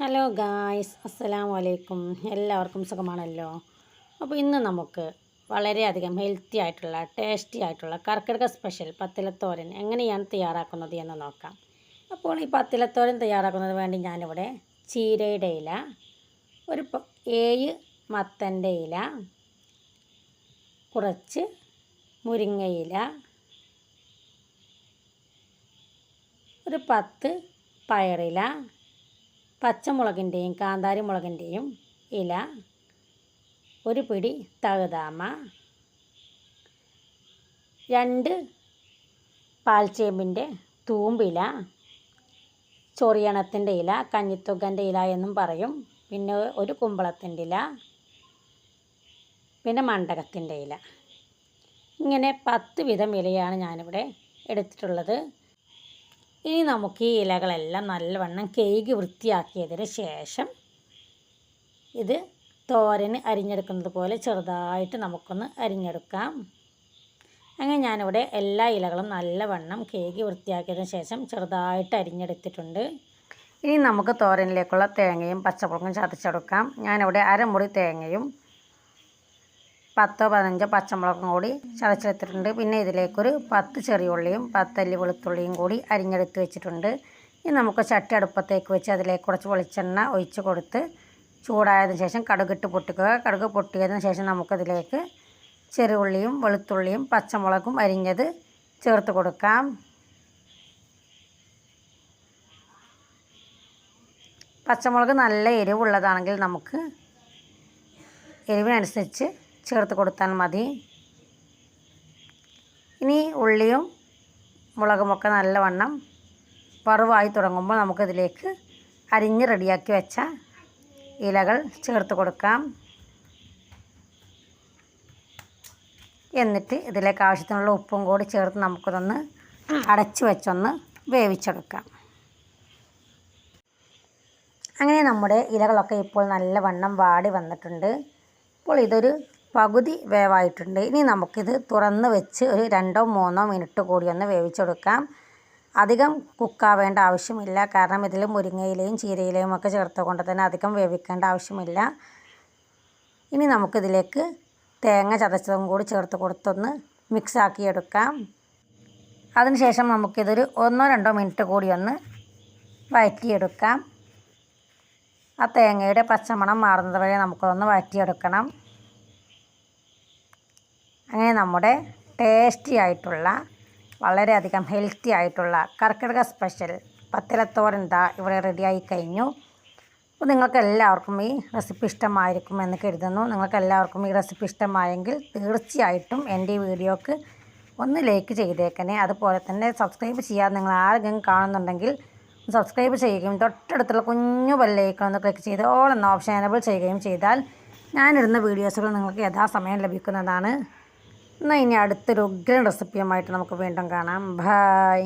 Hello guys അസ്സലാമു വലൈക്കും എല്ലാവർക്കും സുഖമാണല്ലോ? അപ്പോൾ ഇന്ന് നമുക്ക് വളരെയധികം ഹെൽത്തി ആയിട്ടുള്ള ടേസ്റ്റി ആയിട്ടുള്ള കർക്കിടക സ്പെഷ്യൽ പത്തിലത്തോരൻ എങ്ങനെയാണ് തയ്യാറാക്കുന്നത് എന്ന് നോക്കാം. അപ്പോൾ ഈ പത്തിലത്തോരൻ തയ്യാറാക്കുന്നത് വേണ്ടി ഞാനിവിടെ ചീരയുടെ ഇല ഒരു ഏഴ് മത്തന്റെ ഇല കുറച്ച് മുരിങ്ങയില ഒരു പത്ത് പയറില പച്ചമുളകിന്റെയും കാന്താരി മുളകിന്റെയും ഇല ഒരു പിടി തഴുതാമ രണ്ട് പാൽച്ചേമ്പിന്റെ തൂമ്പില ചൊറിയണത്തിന്റെ ഇല കഞ്ഞിത്തുകന്റെ ഇല എന്നും പറയും. പിന്നെ ഒരു കുമ്പളത്തിന്റെ ഇല പിന്നെ മണ്ടകത്തിന്റെ ഇല. ഇങ്ങനെ പത്ത് വിധം ഇലയാണ് ഞാനിവിടെ എടുത്തിട്ടുള്ളത്. ഇനി നമുക്ക് ഈ ഇലകളെല്ലാം നല്ലവണ്ണം കേക്ക് വൃത്തിയാക്കിയതിന് ശേഷം ഇത് തോരന് അരിഞ്ഞെടുക്കുന്നത് പോലെ ചെറുതായിട്ട് നമുക്കൊന്ന് അരിഞ്ഞെടുക്കാം. അങ്ങനെ ഞാനിവിടെ എല്ലാ ഇലകളും നല്ലവണ്ണം കേക്ക് വൃത്തിയാക്കിയതിന് ശേഷം ചെറുതായിട്ട് അരിഞ്ഞെടുത്തിട്ടുണ്ട്. ഇനി നമുക്ക് തോരനിലേക്കുള്ള തേങ്ങയും പച്ചമുളകും ചതച്ചെടുക്കാം. ഞാനിവിടെ അരമുറി തേങ്ങയും പത്തോ പതിനഞ്ചോ പച്ചമുളകും കൂടി ചതച്ചെടുത്തിട്ടുണ്ട്. പിന്നെ ഇതിലേക്കൊരു പത്ത് ചെറിയ ഉള്ളിയും പത്തല്ലി വെളുത്തുള്ളിയും കൂടി അരിഞ്ഞെടുത്ത് വെച്ചിട്ടുണ്ട്. ഇനി നമുക്ക് ചട്ടി അടുപ്പത്തേക്ക് വെച്ച് അതിലേക്ക് കുറച്ച് വെളിച്ചെണ്ണ ഒഴിച്ച് കൊടുത്ത് ചൂടായതിനു ശേഷം കടുകിട്ട് പൊട്ടിക്കുക. കടുക് പൊട്ടിയതിന് ശേഷം നമുക്കതിലേക്ക് ചെറുള്ളിയും വെളുത്തുള്ളിയും പച്ചമുളകും അരിഞ്ഞത് ചേർത്ത് കൊടുക്കാം. പച്ചമുളക് നല്ല എരിവുള്ളതാണെങ്കിൽ നമുക്ക് എരിവിനനുസരിച്ച് ചേർത്ത് കൊടുത്താൽ മതി. ഇനി ഉള്ളിയും മുളകുമൊക്കെ നല്ലവണ്ണം വറുവായി തുടങ്ങുമ്പോൾ നമുക്കിതിലേക്ക് അരിഞ്ഞ് റെഡിയാക്കി വെച്ച ഇലകൾ ചേർത്ത് കൊടുക്കാം. എന്നിട്ട് ഇതിലേക്ക് ആവശ്യത്തിനുള്ള ഉപ്പും കൂടി ചേർത്ത് നമുക്കിതൊന്ന് അടച്ചു വെച്ചൊന്ന് വേവിച്ചെടുക്കാം. അങ്ങനെ നമ്മുടെ ഇലകളൊക്കെ ഇപ്പോൾ നല്ലവണ്ണം വാടി വന്നിട്ടുണ്ട്. ഇപ്പോൾ ഇതൊരു പകുതി വേവായിട്ടുണ്ട്. ഇനി നമുക്കിത് തുറന്ന് വെച്ച് ഒരു രണ്ടോ മൂന്നോ മിനിറ്റ് കൂടി ഒന്ന് വേവിച്ചെടുക്കാം. അധികം കുക്കാവേണ്ട ആവശ്യമില്ല. കാരണം ഇതിൽ മുരിങ്ങയിലയും ചീരയിലയും ഒക്കെ ചേർത്ത് കൊണ്ട് തന്നെ അധികം വേവിക്കേണ്ട ആവശ്യമില്ല. ഇനി നമുക്കിതിലേക്ക് തേങ്ങ ചതച്ചതും കൂടി ചേർത്ത് കൊടുത്തൊന്ന് മിക്സാക്കിയെടുക്കാം. അതിനുശേഷം നമുക്കിതൊരു ഒന്നോ രണ്ടോ മിനിറ്റ് കൂടി ഒന്ന് വഴറ്റിയെടുക്കാം. ആ തേങ്ങയുടെ പച്ചമണം മാറുന്നത് വരെ നമുക്കതൊന്ന് വഴറ്റിയെടുക്കണം. അങ്ങനെ നമ്മുടെ ടേസ്റ്റി ആയിട്ടുള്ള വളരെയധികം ഹെൽത്തി ആയിട്ടുള്ള കർക്കിടക സ്പെഷ്യൽ പത്തിലത്തോരൻ ദാ ഇവിടെ റെഡിയായി കഴിഞ്ഞു. അപ്പോൾ നിങ്ങൾക്ക് എല്ലാവർക്കും ഈ റെസിപ്പി ഇഷ്ടമായിരിക്കും എന്ന് കരുതുന്നു. നിങ്ങൾക്ക് എല്ലാവർക്കും ഈ റെസിപ്പി ഇഷ്ടമായെങ്കിൽ തീർച്ചയായിട്ടും എന്റെ ഈ വീഡിയോക്ക് ഒന്ന് ലൈക്ക് ചെയ്തേക്കണേ. അതുപോലെ തന്നെ സബ്സ്ക്രൈബ് ചെയ്യാതെ നിങ്ങൾ ആരെങ്കിലും കാണുന്നുണ്ടെങ്കിൽ സബ്സ്ക്രൈബ് ചെയ്യുകയും തൊട്ടടുത്തുള്ള കുഞ്ഞു ബെല്ലൈക്കൺ ഒന്ന് ക്ലിക്ക് ചെയ്ത് ഓൾ എന്ന ഓപ്ഷൻ എനബിൾ ചെയ്യുകയും ചെയ്താൽ ഞാനിടുന്ന വീഡിയോസുകൾ നിങ്ങൾക്ക് യഥാസമയം ലഭിക്കുന്നതാണ്. എന്നാൽ ഇനി അടുത്തൊരു ഉഗ്രൻ റെസിപ്പിയുമായിട്ട് നമുക്ക് വീണ്ടും കാണാം. ബായ്